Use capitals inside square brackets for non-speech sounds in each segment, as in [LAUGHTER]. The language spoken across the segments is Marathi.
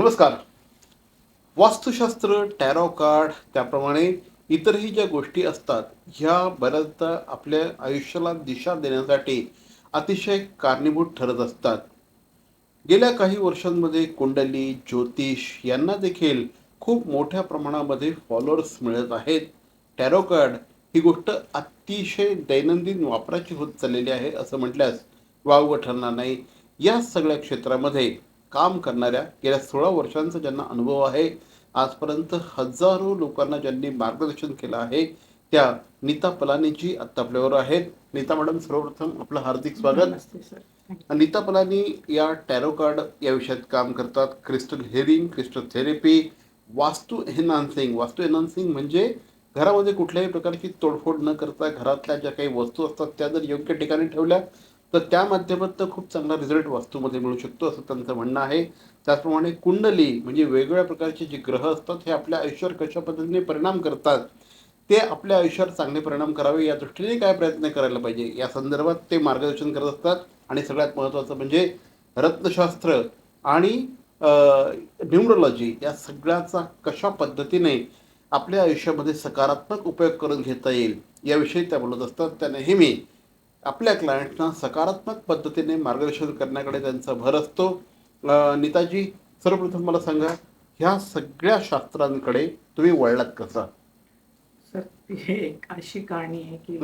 नमस्कार. वास्तुशास्त्र टॅरो कार्ड त्याप्रमाणे इतरही ज्या गोष्टी असतात ह्या बऱ्याचदा आपल्या आयुष्याला दिशा देण्यासाठी अतिशय कारणीभूत ठरत असतात. गेल्या काही वर्षांमध्ये कुंडली ज्योतिष यांना देखील खूप मोठ्या प्रमाणामध्ये फॉलोअर्स मिळत आहेत. टॅरो कार्ड ही गोष्ट अतिशय दैनंदिन वापराची होत चाललेली आहे असं म्हटल्यास वावगं ठरणार नाही. या सगळ्या क्षेत्रामध्ये काम करणाऱ्या गेल्या सोळा वर्षांचा ज्यांना अनुभव आहे आजपर्यंत हजारो लोकांना ज्यांनी मार्गदर्शन केलं आहे त्या नीता पलानीजी आत्ता आपल्यावर आहेत. नीता मॅडम सर्वप्रथम आपलं हार्दिक स्वागत. नीता पलानी या टॅरो कार्ड या विषयात काम करतात. Crystal hearing crystal therapy vastu enhancing. Vastu enhancing म्हणजे घरामध्ये कुठल्याही प्रकारची तोडफोड न करता घरातल्या ज्या काही वस्तू असतात त्या जर योग्य ठिकाणी ठेवल्या तर त्या माध्यमातून खूप चांगला रिझल्ट वास्तूमध्ये मिळू शकतो असं त्यांचं म्हणणं आहे. त्याचप्रमाणे कुंडली म्हणजे वेगवेगळ्या प्रकारचे जे ग्रह असतात हे आपल्या आयुष्यावर कशा पद्धतीने परिणाम करतात ते आपल्या आयुष्यावर चांगले परिणाम करावे या दृष्टीने काय प्रयत्न करायला पाहिजे? या संदर्भात ते मार्गदर्शन करत असतात. आणि सगळ्यात महत्त्वाचं म्हणजे रत्नशास्त्र आणि न्यूमरोलॉजी या सगळ्याचा कशा पद्धतीने आपल्या आयुष्यामध्ये सकारात्मक उपयोग करून घेता येईल याविषयी त्या बोलत असतात. त्या नेहमी आपल्या क्लायंटना सकारात्मक पद्धतीने मार्गदर्शन करण्याकडे त्यांचा भर असतो. नीताजी सर्वप्रथम मला सांगा ह्या सगळ्या शास्त्रांकडे तुम्ही वळलात कसा? सर ती एक अशी कहाणी आहे की.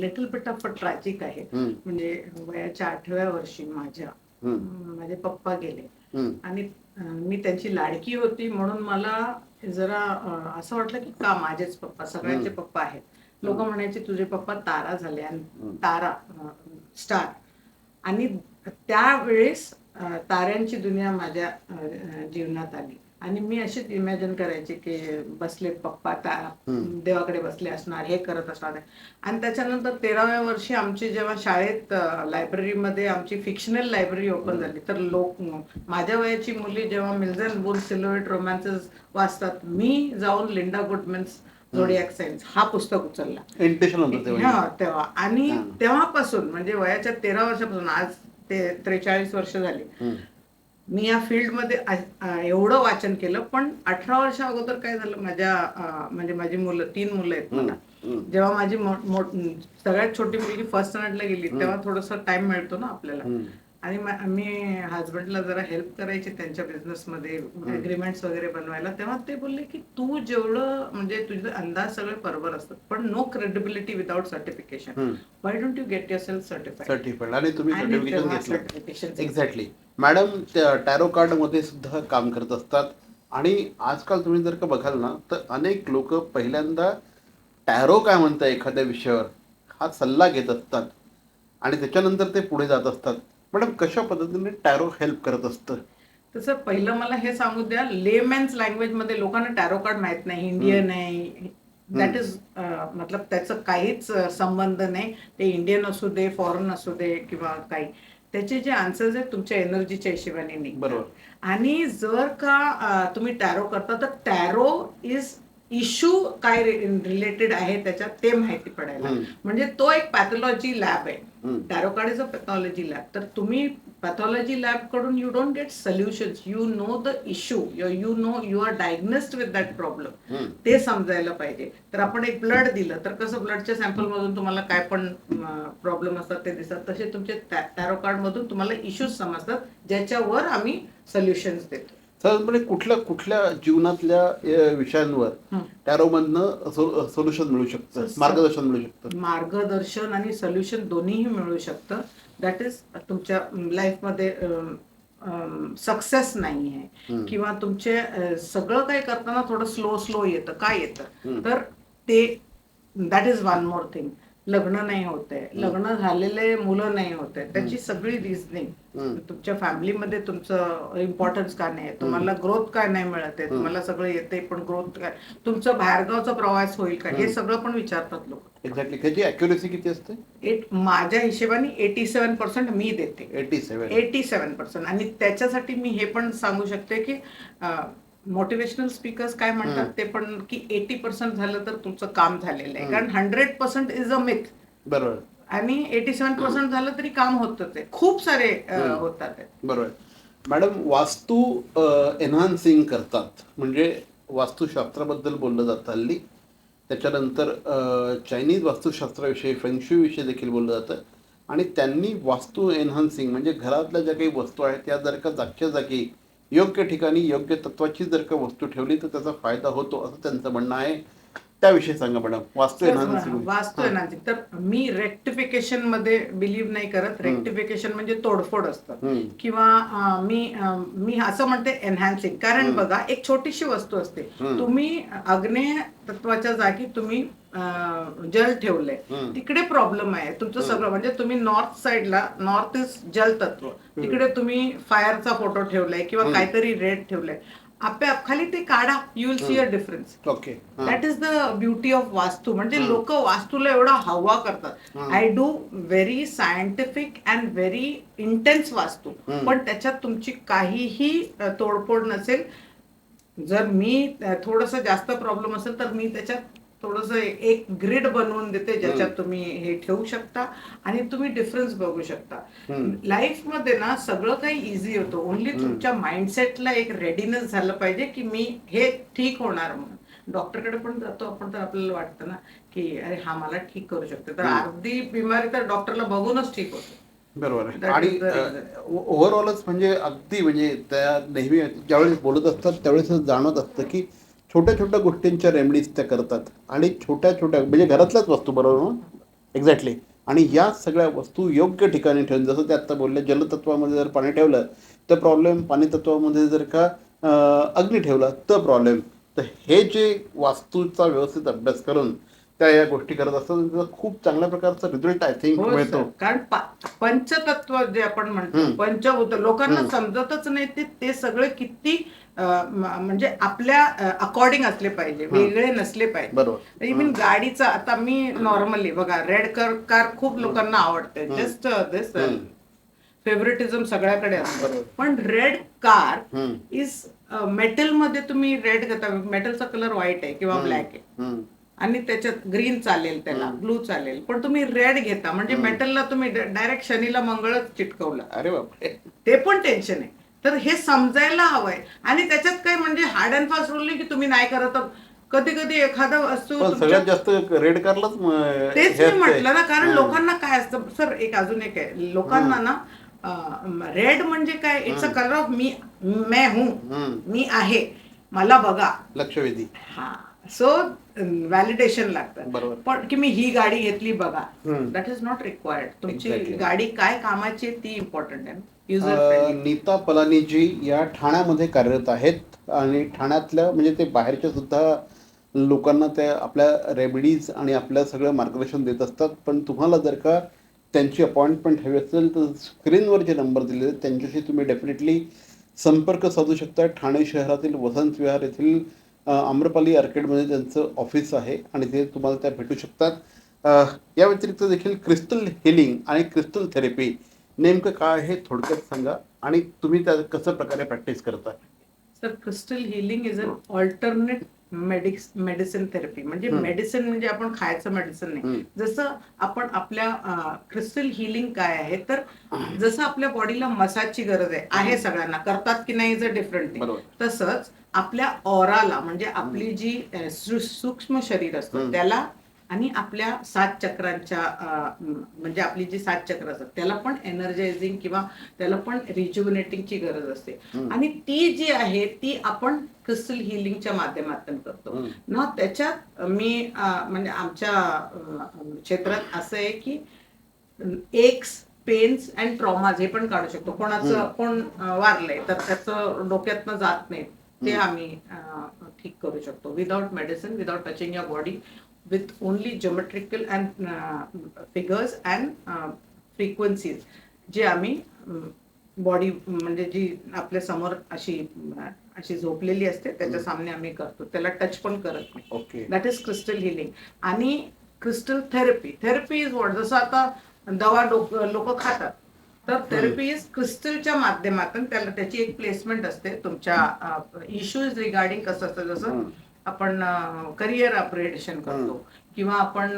लिटल बिट ऑफ ट्रॅजिक आहे. म्हणजे वयाच्या आठव्या वर्षी माझ्या माझे पप्पा गेले. आणि मी त्यांची लाडकी होती म्हणून मला जरा असं वाटलं की का माझेच पप्पा सगळ्यांचे. पप्पा आहेत. लोक म्हणायचे तुझे पप्पा तारा झाले आणि. तारा स्टार आणि त्यावेळेस ताऱ्यांची दुनिया माझ्या जीवनात आली आणि मी अशीच इमॅजिन करायचे की बसले पप्पा. देवाकडे बसले असणार हे करत असणार आणि त्याच्यानंतर तेराव्या वर्षी आमची जेव्हा शाळेत लायब्ररीमध्ये आमची फिक्शनल लायब्ररी ओपन झाली तर लोक माझ्या वयाची मुली जेव्हा मिल्झन बुल सिलोएट रोमॅन्सेस वाचतात मी जाऊन लिंडा गुडमन्स झोडियाक सायन्स हा पुस्तक उचलला. हा तेव्हा. आणि. तेव्हापासून म्हणजे वयाच्या तेरा वर्षापासून आज ते त्रेचाळीस वर्ष झाली. मी या फील्डमध्ये एवढं वाचन केलं पण अठरा वर्षा अगोदर काय झालं माझ्या म्हणजे माझी मुलं तीन मुलं आहेत मला. जेव्हा माझी सगळ्यात छोटी मुलगी फर्स्ट स्टँडर्डला गेली तेव्हा थोडस टाइम मिळतो ना आपल्याला. आणि मा- हजबंडला जरा हेल्प करायची त्यांच्या बिझनेसमध्ये अग्रीमेंट्स वगैरे बनवायला. तेव्हा ते बोलले की तू जेवढं म्हणजे तुझे अंदाज सगळे बरोबर असतात पण no credibility without certification. Why don't you get yourself certified आणि तुम्ही सर्टिफिकेशन घेतलं. सर्टिफिकेशन एक्झॅक्टली मॅडम टॅरो कार्डमध्ये सुद्धा काम करत असतात. आणि आजकाल तुम्ही जर का बघाल ना तर अनेक लोक पहिल्यांदा टॅरो काय म्हणतं एखाद्या विषयावर? हा सल्ला घेत असतात. आणि त्याच्यानंतर ते पुढे जात असतात. मॅडम कशा पद्धतीने टॅरो हेल्प करत असतं तसं पहिलं मला हे सांगू द्या लेमॅन्स लँग्वेजमध्ये लोकांना टॅरो कार्ड माहीत नाही इंडियन आहे दॅट इज मतलब त्याचं काहीच संबंध नाही ते इंडियन असू दे फॉरेन असू दे किंवा काही त्याचे जे आन्सर्स आहेत तुमच्या एनर्जीच्या हिशोबाने निघतात. बरोबर. आणि जर का तुम्ही टॅरो करता तर टॅरो इज इश्यू काय रिलेटेड आहे त्याच्यात ते माहिती पडायला. म्हणजे तो एक पॅथॉलॉजी लॅब आहे. हम्म. Tarot card is a pathology lab तर तुम्ही pathology लॅबकडून you don't get solutions you know the issue you know you are diagnosed with that problem. ते समजायला पाहिजे. तर आपण एक ब्लड दिलं तर कसं ब्लडच्या सॅम्पल मधून तुम्हाला काय पण प्रॉब्लेम असतात ते दिसतात. तसे तुमचे टॅरो कार्ड मधून तुम्हाला इश्यूज समजतात ज्याच्यावर आम्ही सोल्युशन्स देतो. साधारणपणे कुठल्या कुठल्या जीवनातल्या विषयांवर. टॅरो मधनं सोल्युशन मिळू शकतं मार्गदर्शन मिळू शकतं मार्गदर्शन आणि सोल्युशन दोन्हीही मिळू शकतं दॅट इज तुमच्या लाईफमध्ये सक्सेस नाही आहे. किंवा तुमचे सगळं काही करताना थोडं स्लो स्लो येतं काय येतं. तर ते that is one more thing लग्न नाही होते लग्न झालेले मुलं नाही होते त्याची सगळी रिझनिंग. तुमच्या फॅमिलीमध्ये तुमचं इम्पॉर्टन्स का नाही तुम्हाला ग्रोथ काय नाही मिळत आहे? तुम्हाला सगळं येते पण ग्रोथ काय तुमचं बाहेरगावचा प्रवास होईल का? हे सगळं पण विचारतात लोक. एक्झॅक्टली त्याची अॅक्युरेसी किती असते? एट माझ्या हिशेबाने एटी सेव्हन पर्सेंट मी देते. Eighty seven eighty seven percent आणि त्याच्यासाठी मी हे पण सांगू शकते की मोटिवेशनल स्पीकर्स काय म्हणतात ते पण की एटी पर्सेंट झालं तर तुमचं काम झालेलं आहे. कारण hundred percent is a myth बरोबर. आणि एटी सेव्हन पर्सेंट झालं तरी काम होतच आहे. खूप सारे होतात. बरोबर. मॅडम वास्तू एन्हान्सिंग करतात. म्हणजे वास्तुशास्त्राबद्दल बोललं जातं हल्ली. त्याच्यानंतर चायनीज वास्तुशास्त्राविषयी फेंगशूविषयी देखील बोललं जातं. आणि त्यांनी वास्तू एन्हान्सिंग म्हणजे घरातल्या ज्या काही वस्तू आहेत त्या जर का जागच्या जागी योग्य ठिकाणी योग्य तत्वाची जर का वस्तू ठेवली तर त्याचा फायदा होतो असं त्यांचं म्हणणं आहे. त्याविषयी सांगा मॅडम. वास्तू एनहान्सिंग तर मी रेक्टिफिकेशनमध्ये बिलीव्ह नाही करत. रेक्टिफिकेशन म्हणजे तोडफोड असतं. किंवा मी मी असं म्हणते एनहान्सिंग कारण. बघा एक छोटीशी वस्तू असते. तुम्ही अग्नेय तत्वाच्या जागी तुम्ही जल ठेवलंय. तिकडे प्रॉब्लेम आहे. तुमचं सगळं म्हणजे तुम्ही नॉर्थ साइडला नॉर्थ इज जल तत्व. तिकडे तुम्ही फायरचा फोटो ठेवलाय किंवा. काहीतरी रेड ठेवलंय. आपोआप खाली ते काढा you will see a difference okay. That is the beauty of Vastu म्हणजे. लोक वास्तूला एवढा हवा करतात. I do very scientific and very intense Vastu. पण त्याच्यात तुमची काहीही तोडफोड नसेल जर मी थोडस जास्त प्रॉब्लेम असेल तर मी त्याच्यात थोडस एक ग्रिड बनवून देते ज्याच्यात तुम्ही हे ठेवू शकता आणि तुम्ही डिफरन्स बघू शकता. लाईफमध्ये ना सगळं काही इझी होतं. ओनली तुमच्या माइंडसेटला एक रेडीनेस झालं पाहिजे की मी हे ठीक होणार म्हणून. डॉक्टरकडे पण जातो आपण तर आपल्याला वाटतं ना की अरे हा मला ठीक करू शकतो. तर. अर्धी बिमारी तर डॉक्टरला बघूनच ठीक होते. बरोबर आणि. ओव्हरऑलच म्हणजे अगदी म्हणजे त्या नेहमी ज्यावेळेस बोलत असतात त्यावेळेस जाणवत असतं की छोट्या छोट्या गोष्टींच्या रेमडीज त्या करतात आणि छोट्या छोट्या म्हणजे घरातल्याच वस्तू बरोबर एक्झॅक्टली आणि या सगळ्या वस्तू योग्य ठिकाणी ठेवून जसं ते आता बोलले जलतत्वामध्ये जर पाणी ठेवलं तर प्रॉब्लेम पाणी तत्वामध्ये जर का अग्नी ठेवला तर प्रॉब्लेम तर हे जे वास्तूचा व्यवस्थित अभ्यास करून त्या या गोष्टी करत असतात त्याचा खूप चांगल्या प्रकारचा रिझल्ट आय थिंक मिळतो. कारण पंचतत्व जे आपण म्हणतो. पंचभूत लोकांना. समजतच नाही ते सगळे किती म्हणजे आपल्या अकॉर्डिंग असले पाहिजे वेगळे नसले पाहिजे बरोबर इव्हन गाडीचा आता मी नॉर्मली बघा रेड कार कार खूप लोकांना आवडते. जस्ट दिस. फेवरेटिझम सगळ्याकडे असतं. पण रेड कार. इज मेटलमध्ये तुम्ही रेड घेता मेटलचा कलर व्हाईट आहे किंवा. ब्लॅक आहे. आणि त्याच्यात ग्रीन चालेल त्याला. ब्लू चालेल पण तुम्ही रेड घेता म्हणजे. मेटलला तुम्ही डायरेक्ट शनीला मंगळच चिटकवलं अरे बापरे ते पण टेन्शन आहे तर हे समजायला हवंय. आणि त्याच्यात काय म्हणजे हार्ड अँड फास्ट रूल नाही की तुम्ही नाही करत. कधी कधी एखादा वस्तू तुमच्या- सगळ्यात जास्त रेड कारलाच म- तेच मी असते. म्हटलं ना कारण. लोकांना काय असतं सर एक अजून एक आहे. लोकांना ना रेड म्हणजे काय? इट्स अ कलर ऑफ मी मैं हूं. मी आहे. मला बघा. लक्षवेधी. हा. सो व्हॅलिडेशन लागतं. बरोबर. पण की मी ही गाडी घेतली बघा. दॅट इज नॉट रिक्वायर्ड तुमची. गाडी काय कामाची ती इम्पॉर्टंट आहे. अं, नीता पलानीजी या ठाण्यामध्ये कार्यरत आहेत आणि ठाण्यातल्या म्हणजे ते बाहेरच्या सुद्धा लोकांना त्या आपल्या रेमेडीज आणि आपल्या सगळं मार्गदर्शन देत असतात. पण तुम्हाला जर का त्यांची अपॉइंटमेंट हवी असेल तर स्क्रीनवर जे नंबर दिलेले आहेत त्यांच्याशी तुम्ही डेफिनेटली संपर्क साधू शकता. ठाणे शहरातील वसंत विहार येथील अं, आम्रपाली आर्केडमध्ये त्यांचं ऑफिस आहे आणि ते तुम्हाला त्या भेटू शकतात. अं, या व्यतिरिक्त देखील क्रिस्टल हिलिंग आणि क्रिस्टल थेरपी नेमकं काय आहे थोडक्यात सांगा. आणि तुम्ही त्या कसं प्रकारे प्रॅक्टिस करता sir crystal healing is an alternate medics medicine therapy म्हणजे. मेडिसिन म्हणजे आपण खायचं मेडिसिन नाही. जसं आपण आपल्या क्रिस्टल हिलिंग काय आहे तर जसं आपल्या बॉडीला मसाजची गरज आहे आहे सगळ्यांना. करतात की नाही इज अ डिफरंट तसंच आपल्या ऑराला म्हणजे आपली जी सूक्ष्म शरीर असतं. त्याला आणि आपल्या सात चक्रांच्या म्हणजे आपली जी सात चक्र असतात त्याला पण एनर्जायझिंग किंवा त्याला पण रिज्युनेटिंगची गरज असते. आणि ती जी आहे ती आपण क्रिस्टल हिलिंगच्या माध्यमातून करतो. ना त्याच्यात मी म्हणजे आमच्या क्षेत्रात असं आहे की एक्स पेन्स अँड ट्रॉमाज हे पण काढू शकतो कोणाचं. कोण वारलंय तर त्याचं डोक्यातनं जात नाही ते. आम्ही ठीक करू शकतो without medicine without touching your body with only geometrical and figures and frequencies जे आम्ही बॉडी म्हणजे जी आपल्यासमोर अशी अशी झोपलेली असते त्याच्या सामने आम्ही करतो. त्याला टच पण करत नाही. Okay. That is crystal healing आणि crystal therapy therapy is what जसं आता दवा लोक खातात तर थेरपी इज क्रिस्टलच्या माध्यमातून त्याला त्याची एक प्लेसमेंट असते. तुमच्या इश्यूज रिगार्डिंग कसं असतं जसं. आपण करिअर अपग्रेडेशन करतो. किंवा आपण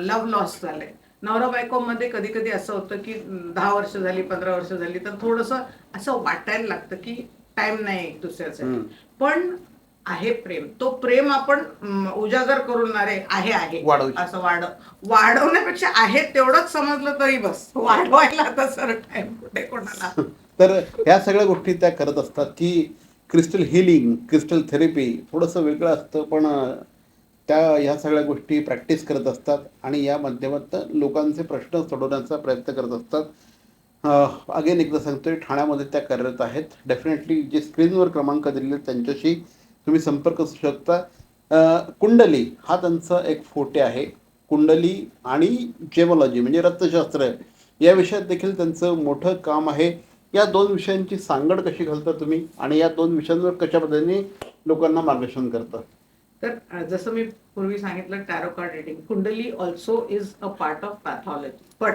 लव्ह लॉस झालंय नवरा बायको मध्ये कधी कधी असं होतं की दहा वर्ष झाली पंधरा वर्ष झाली तर थोडस असं वाटायला लागतं की टाइम नाही एक दुसऱ्यासाठी. पण आहे प्रेम. तो प्रेम आपण उजागर करून अरे आहे आहे. वाढवू असं वाढ वाढवण्यापेक्षा आहे तेवढंच समजलं तरी बस. वाढवायला आता सर टाइम कुठे कोणाला? [LAUGHS] तर ह्या सगळ्या गोष्टी त्या करत असतात की क्रिस्टल हिलिंग क्रिस्टल थेरपी थोडंसं वेगळं असतं पण त्या ह्या सगळ्या गोष्टी प्रॅक्टिस करत असतात आणि या माध्यमातून लोकांचे प्रश्न सोडवण्याचा प्रयत्न करत असतात. अगेन एकदा सांगतोय ठाण्यामध्ये त्या कार्यरत आहेत. डेफिनेटली जे स्क्रीनवर क्रमांक दिलेले आहेत, त्यांच्याशी तुम्ही संपर्क असू शकता. कुंडली हा त्यांचा एक फोटे आहे. कुंडली आणि जेमॉलॉजी म्हणजे रक्तशास्त्र या विषयात देखील त्यांचं मोठं काम आहे. या दोन विषयांची सांगड कशी घालता तुम्ही आणि या दोन विषयांवर कशा पद्धतीने लोकांना मार्गदर्शन करता? तर जसं मी पूर्वी सांगितलं tarot card reading kundli also is a part of pathology but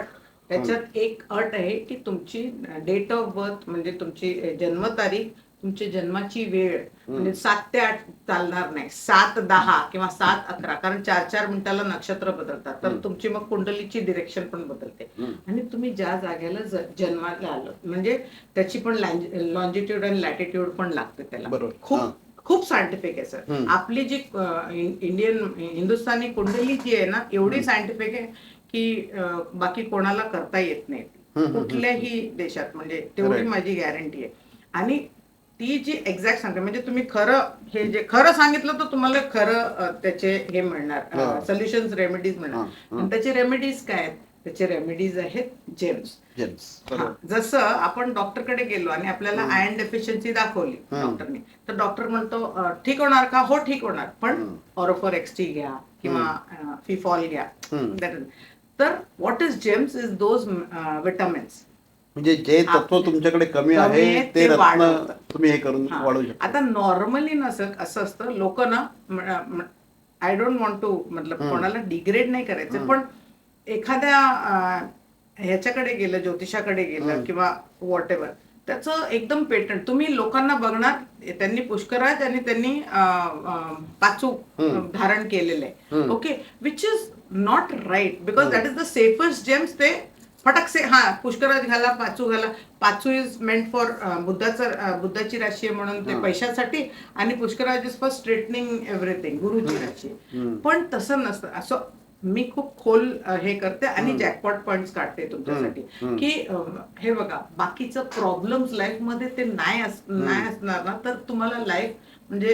त्याच्यात एक अट आहे की तुमची डेट ऑफ बर्थ म्हणजे तुमची जन्मतारीख तुमची जन्माची वेळ म्हणजे सात ते आठ चालणार नाही सात दहा किंवा सात अकरा कारण चार चार मिनिटाला नक्षत्र बदलतात तर. तुमची मग कुंडलीची डिरेक्शन पण बदलते. आणि तुम्ही ज्या जागेला जन्माला आलो म्हणजे त्याची पण लॉन्जिट्यूड आणि लॅटिट्यूड पण लागते त्याला. खूप. खूप सायंटिफिक आहे सर. आपली जी इंडियन हिंदुस्थानी कुंडली जी आहे ना एवढी सायंटिफिक आहे की बाकी कोणाला करता येत नाही कुठल्याही देशात म्हणजे तेवढी. माझी गॅरंटी आहे आणि ती जी एक्झॅक्ट सांगते म्हणजे तुम्ही खरं हे जे खरं सांगितलं तर तुम्हाला खरं त्याचे हे मिळणार. सोल्युशन रेमेडीज मिळणार. आणि त्याचे रेमेडीज काय आहेत? त्याचे रेमेडीज आहेत जेम्स जेम्स जसं आपण डॉक्टरकडे गेलो आणि आपल्याला. आयर्न डेफिशियन्सी दाखवली. डॉक्टरने तर डॉक्टर म्हणतो "अ, ठीक होणार का? हो ठीक होणार. पण. ऑरोफर एक्सटी घ्या किंवा फिफॉल घ्या. तर what is gems is those vitamins म्हणजे जे तत्व तुमच्याकडे कमी आहे ते रत्न. तुम्ही हे करून वाढवू शकता आता नॉर्मली नसं असं असतं लोक ना आय डोंट वॉन्ट टू मतलब. कोणाला डिग्रेड नाही करायचं. पण एखाद्या ह्याच्याकडे गेलं ज्योतिषाकडे गेलं. किंवा वॉट एव्हर त्याचं एकदम पेटंट तुम्ही लोकांना बघणार त्यांनी पुष्कराज आणि त्यांनी पाचू धारण केलेलं आहे. Okay which is not right because. That is the safest gems ते फटकसे हा पुष्कराज घाला पाचू घाला पाचू इज मेंट फॉर बुद्धाचं बुद्धाची राशी आहे म्हणून ते. पैशासाठी आणि पुष्कराज इज फॉर स्ट्रेटनिंग एव्हरीथिंग गुरुची राशी. पण तसं नसतं असं मी खूप खोल हे करते आणि. जॅकपॉट पॉइंट काढते तुमच्यासाठी. की हे बघा बाकीचं प्रॉब्लेम्स लाईफमध्ये ते नाही नाही असणार ना तर तुम्हाला लाईफ म्हणजे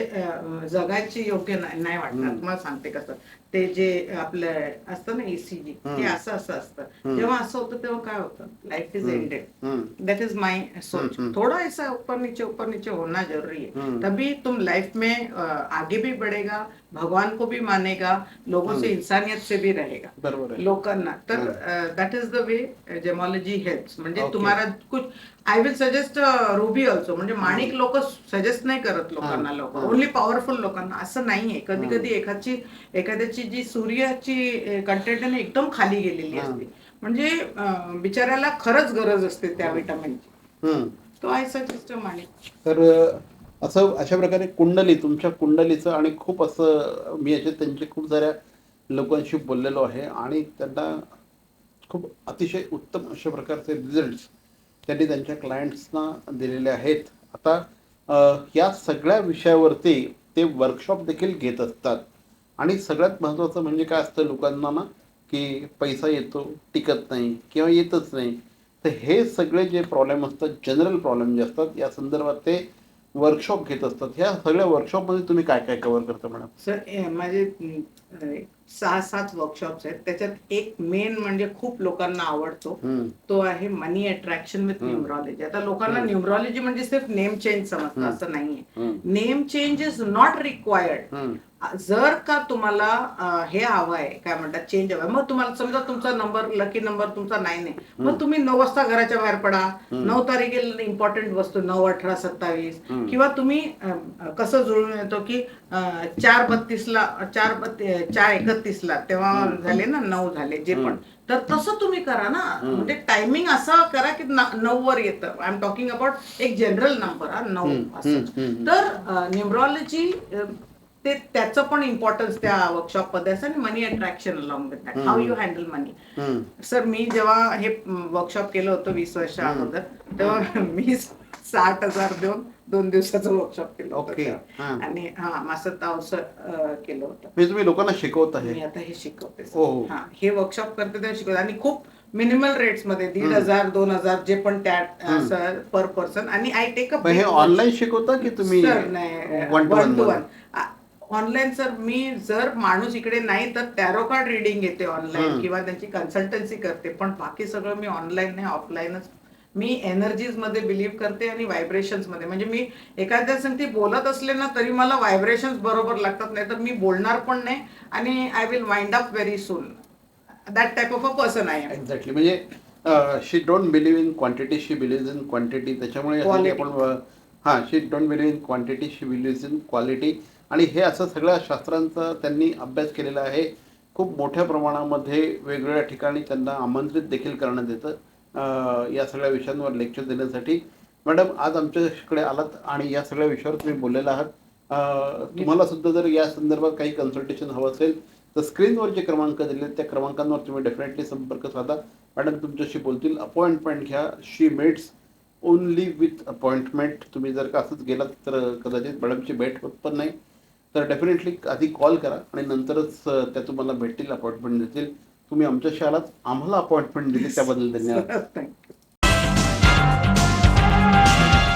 जगायची योग्य नाही वाटणार. तुम्हाला सांगते कसं ते जे आपलं असतं ना ईसीजी ते. असं असं असतं. जेव्हा असं होतं तेव्हा काय होतं life is. Ended. That is my सोच. थोड़ा ऐसा ऊपर नीचे ऊपर नीचे होना जरूरी है. तभी तुम लाइफ में आगे भी बढ़ेगा भगवान को भी मानेगा लोगों से. इंसानियत से भी रहेगा लोकांना तर that is the way gemology helps म्हणजे. तुम्हाला कुछ I will suggest ruby also म्हणजे माणिक लोक सजेस्ट नाही करत लोकांना लोक. ओनली पॉवरफुल लोकांना असं नाहीये कधी. कधी एखादची एखाद्याची जी सूर्याची कंटेंट आहे ना एकदम खाली गेलेली. असते. म्हणजे बिचाऱ्याला खरंच गरज असते त्या विटामिनची. तो आय सजेस्ट माणिक तर असं अशा प्रकारे कुंडली तुमच्या कुंडलीचं आणि खूप असं मी असे त्यांचे खूप साऱ्या लोकांशी बोललेलो आहे आणि त्यांना खूप अतिशय उत्तम अशा प्रकारचे रिझल्ट्स त्यांनी त्यांच्या क्लायंट्सना दिलेले आहेत. आता या सगळ्या विषयावरती ते वर्कशॉप देखील घेत असतात. आणि सगळ्यात महत्त्वाचं म्हणजे काय असतं लोकांना ना की पैसा येतो टिकत नाही किंवा येतच नाही. तर हे सगळे जे प्रॉब्लेम असतात जनरल प्रॉब्लेम जे असतात या संदर्भात ते वर्कशॉप घेत असतात. ह्या सगळ्या वर्कशॉपमध्ये तुम्ही काय काय कव्हर करता मॅडम सर माझे सहा सात वर्कशॉप्स आहेत त्याच्यात एक मेन म्हणजे खूप लोकांना आवडतो तो आहे मनी अट्रॅक्शन विथ. न्यूमरॉलॉजी आता लोकांना. न्यूमरॉलॉजी म्हणजे सिर्फ नेम चेंज समजतं. असं नाहीये name change is not required जर का तुम्हाला हे हवंय काय म्हणतात चेंज हवाय मग तुम्हाला समजा तुमचा नंबर लकी नंबर तुमचा आहे हम्म. मग तुम्ही नऊ वाजता घराच्या बाहेर पडा. नऊ तारखेला इम्पॉर्टंट वस्तू नऊ अठरा सत्तावीस. किंवा तुम्ही कसं जुळून येतो की चार बत्तीसला चार बत्ती चार एकतीसला तेव्हा. झाले ना नऊ झाले जे पण. तर तसं तुम्ही करा ना. म्हणजे टायमिंग असं करा की नऊ वर येतं आय एम टॉकिंग अबाउट एक जनरल नंबर हा नऊ असं. तर न्यूमरॉलॉजी ते त्याचं पण इम्पॉर्टन्स त्या वर्कशॉपमध्ये असं आणि money attraction along with that how you handle money. Sir मी जेव्हा हे वर्कशॉप केलं होतं वीस वर्ष. अगोदर तेव्हा [LAUGHS] मी साठ हजार देऊन दोन दिवसाचं वर्कशॉप केलं होतं ओके तेव्हा. हा आणि हा मास्टर तावसं केलं होतं म्हणजे तुम्ही लोकांना शिकवत मी आहे आता हे शिकवते. हो, हो. हा वर्कशॉप करते तेव्हा शिकवते आणि खूप मिनिमल रेट्समध्ये दीड. हजार दोन हजार जे पण त्या. पर पर्सन आणि आय टेक अ पण हे ऑनलाईन शिकवता की तुम्ही one to one to one one online sir मी जर माणूस इकडे नाही तर टॅरो कार्ड रिडिंग येते ऑनलाईन. किंवा त्यांची कन्सल्टन्सी करते पण बाकी सगळं मी ऑनलाईन नाही ऑफलाईनच मी एनर्जीजमध्ये बिलीव्ह करते आणि व्हायब्रेशन्समध्ये. म्हणजे मी एखाद्या संगती बोलत असले ना तरी मला व्हायब्रेशन्स बरोबर लागतात. नाही तर मी बोलणार पण नाही आणि I will wind up very soon that type of a person I exactly म्हणजे she don't believe in quantity she believe in quantity त्याच्यामुळे. आपण हा she don't believe in quantity she believe in quality आणि हे असं सगळ्या शास्त्रांचा त्यांनी अभ्यास केलेला आहे. खूप मोठ्या प्रमाणामध्ये वेगवेगळ्या ठिकाणी त्यांना आमंत्रित देखील करण्यात येतं. या सगळ्या विषयांवर लेक्चर देण्यासाठी. मॅडम आज आमच्याकडे आलात आणि या सगळ्या विषयावर तुम्ही बोललेला आहात. तुम्हाला सुद्धा जर या संदर्भात काही कन्सल्टेशन हवं असेल तर स्क्रीनवर जे क्रमांक दिले त्या क्रमांकांवर तुम्ही डेफिनेटली संपर्क साधा. मॅडम तुमच्याशी बोलतील अपॉइंटमेंट घ्या. She meets only with appointment तुम्ही जर का असंच गेलात तर कदाचित मॅडमची भेट होत पण नाही. तर डेफिनेटली आधी कॉल करा आणि नंतरच त्या तुम्हाला भेटतील अपॉइंटमेंट देतील. तुम्ही आमच्या आलात आम्हाला अपॉइंटमेंट दिली त्याबद्दल धन्यवाद. थँक्यू